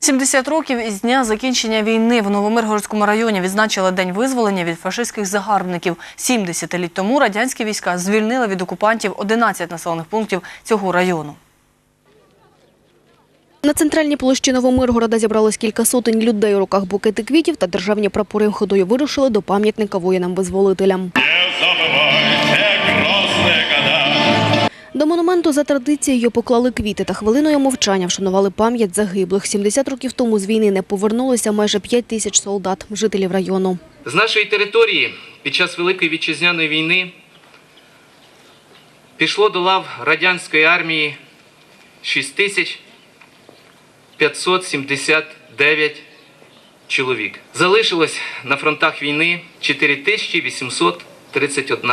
70 років із дня закінчення війни в Новомиргородському районі відзначили День визволення від фашистських загарбників. 70 літ тому радянські війська звільнили від окупантів 11 населених пунктів цього району. На центральній площі Новомиргорода зібралось кілька сотень людей у руках букети квітів та державні прапори ходою вирушили до пам'ятника воїнам-визволителям. До монументу за традицією поклали квіти та хвилиною мовчання вшанували пам'ять загиблих. 70 років тому з війни не повернулося майже 5 тисяч солдат, жителів району. З нашої території під час Великої вітчизняної війни пішло до лав радянської армії 6579 чоловік. Залишилось на фронтах війни 4831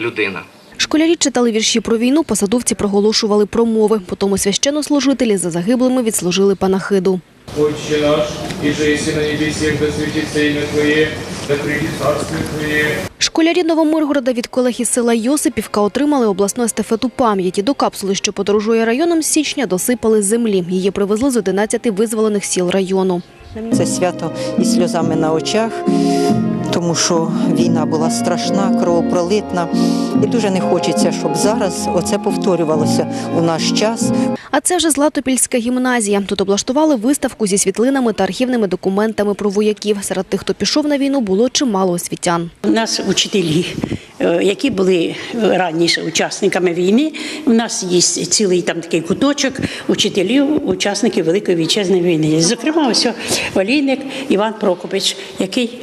людина. Школярі читали вірші про війну, посадовці проголошували промови. Потім священнослужителі за загиблими відслужили панахиду. Отче наш, и же еси на небесех, да святится имя Твое, да придет царствие Твое. Школярі Новомиргорода від колег із села Йосипівка отримали обласну естафету пам'яті. До капсули, що подорожує районом з січня, досипали землі. Її привезли з 11 визволених сіл району. Це свято із сльозами на очах, тому що війна була страшна, кровопролитна. І дуже не хочеться, щоб зараз оце повторювалося у наш час. А це вже Златопільська гімназія. Тут облаштували виставку зі світлинами та архівними документами про вояків. Серед тих, хто пішов на війну, було чимало освітян. У нас учителі, які були раніше учасниками війни. У нас є цілий там такий куточок учителів, учасників Великої вітчизняної війни. Зокрема, ось Олійник Іван Прокопич, який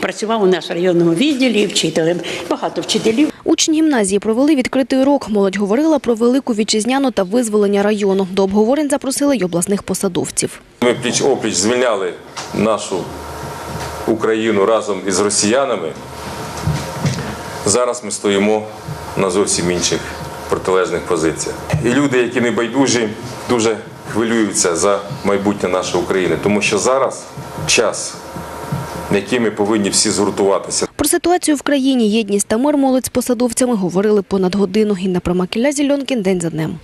працював у нас в районному відділі вчителем. Багато вчителів. Учні гімназії провели відкритий урок. Молодь говорила про велику вітчизняну та визволення району. До обговорень запросили й обласних посадовців. Ми пліч опліч звільняли нашу Україну разом із росіянами. Зараз ми стоїмо на зовсім інших протилежних позиціях. І люди, які не байдужі, дуже хвилюються за майбутнє нашої України, тому що зараз час, на який ми повинні всі згуртуватися. Про ситуацію в країні, єдність та мир молодь з посадовцями говорили понад годину. Інна Промакіля, Зільонкін, День за днем.